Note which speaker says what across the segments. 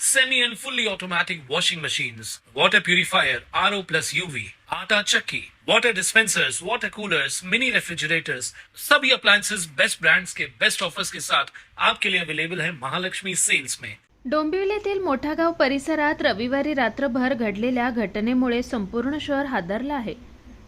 Speaker 1: semi and fully automatic washing machines, water purifier, RO plus UV, आटा chakki, water dispensers, water coolers, mini refrigerators, सभी appliances. Best brands के best offers के साथ आपके लिए available है महालक्ष्मी सेल्स में
Speaker 2: डोंबिवलीतील मोठा गाव परिसरात रविवारी रात्रभर घडलेल्या घटनेमुळे संपूर्ण शहर हादरलं आहे.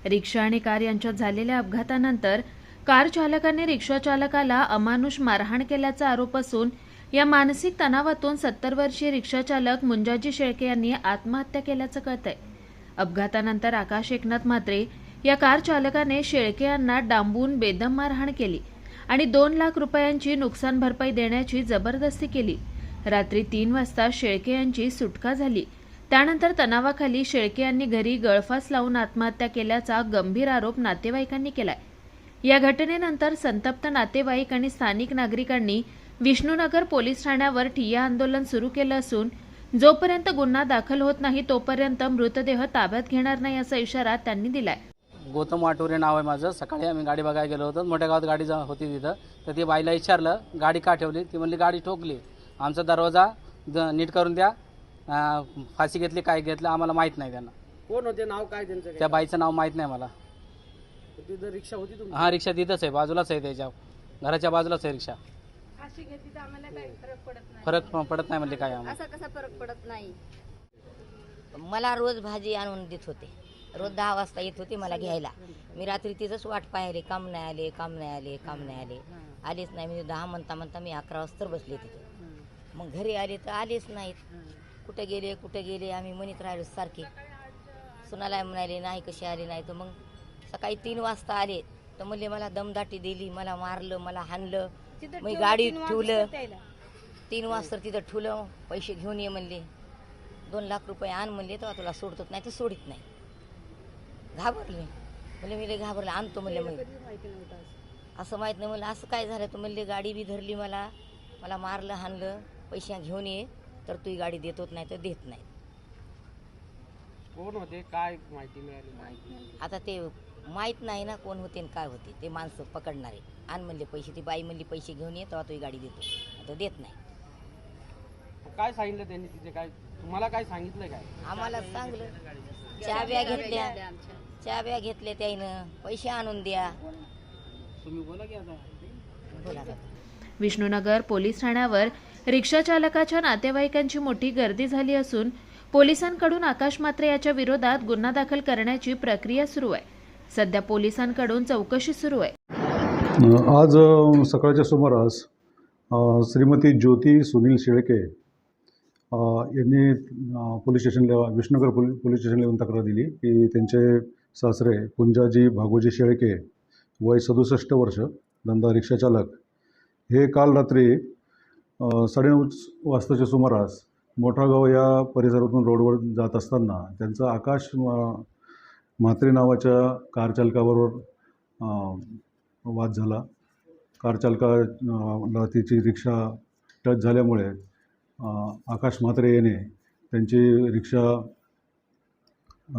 Speaker 2: रिक्षा आणि कार यांच्यात झालेल्या अपघातानंतर कार चालकाने रिक्षा चालकाला अमानुष मारहाण केल्याचा आरोप असून या मानसिक तणावातून सत्तर वर्षीय रिक्षाचालक मुंजाजी शेळके यांनी आत्महत्या केल्याचं कळतंय. अपघातानंतर आकाश एकनाथ म्हात्रे या कार चालकाने शेळके यांना डांबून बेदम मारहाण केली आणि दोन लाख रुपयांची नुकसान भरपाई देण्याची जबरदस्ती केली. रात्री तीन वाजता शेळके यांची सुटका झाली. त्यानंतर तणावाखाली शेळके यांनी घरी गळफास लावून आत्महत्या केल्याचा गंभीर आरोप नातेवाईकांनी केलाय. या घटनेनंतर संतप्त नातेवाईक आणि स्थानिक नागरिकांनी विष्णुनगर पोलीस ठाण्यावर ठिय्या आंदोलन सुरू केलं असून जोपर्यंत गुन्हा दाखल होत नाही तोपर्यंत मृतदेह ताब्यात घेणार नाही असा इशारा त्यांनी दिलाय.
Speaker 3: गौतम वाटोरे नाव आहे माझं. सकाळी आम्ही गाडी बघायला गेलो होतो. मोठ्या गावात गाडी जा होती तिथं. तर ती बाईला विचारलं गाडी का ठेवली? ती म्हणली गाडी ठोकली. आमचा दरवाजा नीट करून द्या. फाशी घेतली काय घेतलं आम्हाला माहीत नाही त्यांना.
Speaker 4: कोण होते? नाव काय त्यांचं?
Speaker 3: त्या बाईचं नाव माहीत नाही मला.
Speaker 4: तिथं रिक्षा होती तुमची?
Speaker 3: हा रिक्षा तिथंच आहे. बाजूलाच आहे त्याच्या. घराच्या बाजूलाच आहे रिक्षा.
Speaker 5: फाशी घेतली तर आम्हाला काही फरक पडत नाही.
Speaker 3: फरक प- पडत नाही म्हणले काय आम्हाला?
Speaker 5: असा कसा फरक पडत नाही.
Speaker 6: मला रोज भाजी आणून देत होते. रोज दहा वाजता येत होते मला घ्यायला. मी रात्री तिथंच वाट पाहिले. काम नाही आले काम नाही आले काम नाही आले. आलेच नाही. मी दहा म्हणता म्हणता मी अकरा वाजता बसले तिथे. मग घरी आले तर आलेच नाहीत. कुठे गेले कुठे गेले? आम्ही म्हणत राहिलो सारखे. सुनाला म्हणाले नाही कसे आले नाही? तर मग सकाळी तीन वाजता आले. तर म्हणले मला दमदाटी दिली मला मारलं मला हाणलं. मी गाडी ठेवलं. तीन वाजता तिथं ठेवलं पैसे घेऊन ये म्हणले. दोन लाख रुपये आण म्हणले तेव्हा तुला सोडतो नाही तर सोडित नाही. घाबरले. म्हणले मी लय घाबरले आणतो म्हणले मग असं. माहीत नाही म्हणलं असं काय झालं? तर म्हणले गाडी बी धरली मला. मला मारलं हाणलं. पैसे घेऊन ये तर तू ही गाडी देतोच नाही तर देत नाही.
Speaker 4: कोण होते? काय माहिती मिळाली? माहिती.
Speaker 6: आता ते माहीत नाही ना कोण होते काय होते. ते माणसं पकडणारे. आण म्हणले पैसे ती बाई म्हणली पैसे घेऊन ये तेव्हा तू ही गाडी देतो. तर देत नाही.
Speaker 4: काय सांगितलं त्यांनी तिथे? काय तुम्हाला काय सांगितलं काय?
Speaker 6: आम्हाला चांगलं चाव्या घेतल्या. चाव्या घेतल्या त्याईनं. पैसे आणून द्या.
Speaker 4: तुम्ही बोला की आता.
Speaker 6: बोला आता.
Speaker 2: विष्णुनगर पोलीस ठाण्यावर रिक्षा चालकाच्या नातेवाईकांची मोठी गर्दी झाली असून पोलिसांकडून आकाश मात्रे याच्या विरोधात गुन्हा दाखल करण्याची प्रक्रिया सुरू आहे. सध्या पोलिसांकडून चौकशी सुरू आहे.
Speaker 7: आज सकाळच्या सुमारास श्रीमती ज्योती सुनील शेळके यांनी पोलीस स्टेशनला विष्णुनगर पोली पोलीस स्टेशनला येऊन तक्रार दिली की त्यांचे सासरे पुंजाजी भागोजी शेळके वय सदुसष्ट वर्ष धंदा रिक्षाचालक हे काल रात्री साडेनऊ वाजताच्या सुमारास मोठागाव या परिसरातून रोडवर जात असताना त्यांचं आकाश म्हात्रे नावाच्या कार चालकाबरोबर वाद झाला. कारचालकाला तिची रिक्षा टच झाल्यामुळे आकाश म्हात्रे याने त्यांची रिक्षा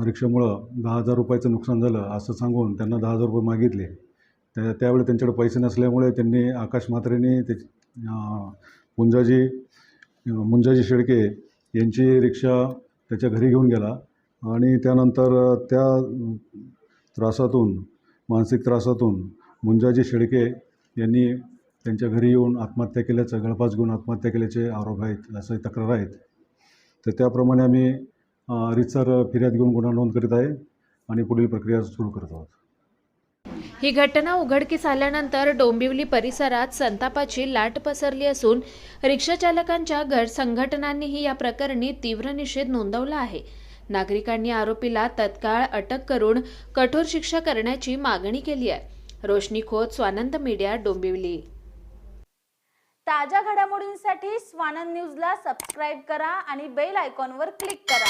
Speaker 7: रिक्षामुळं दहा हजार रुपयाचं नुकसान झालं असं सांगून त्यांना दहा हजार रुपये मागितले. त्या त्यावेळी त्यांच्याकडे पैसे नसल्यामुळे त्यांनी आकाश म्हात्रेने ते मुंजाजी पुंजाजी मुंजाजी शेळके यांची रिक्षा त्याच्या घरी घेऊन गेला. आणि त्यानंतर त्या त्रासातून मानसिक त्रासातून मुंजाजी शेळके यांनी त्यांच्या घरी येऊन आत्महत्या केल्याचं गळफास घेऊन आत्महत्या केल्याचे आरोप आहेत असं तक्रार आहेत. तर त्याप्रमाणे आम्ही रितसर फिर्याद घेऊन गुन्हा नोंद करीत आहे आणि पुढील प्रक्रिया सुरू करत आहोत.
Speaker 2: ही घटना उघडकीस आल्यानंतर डोंबिवली परिसरात संतापाची लाट पसरली असून रिक्षाचालकांच्या घर संघटनांनीही या प्रकरणी तीव्र निषेध नोंदवला आहे. नागरिकांनी आरोपीला तत्काळ अटक करून कठोर शिक्षा करण्याची मागणी केली आहे. रोशनी खोत स्वानंद मीडिया डोंबिवली.
Speaker 8: ताज्या घडामोडींसाठी स्वानंद न्यूजला सबस्क्राईब करा आणि बेल आयकॉनवर क्लिक करा.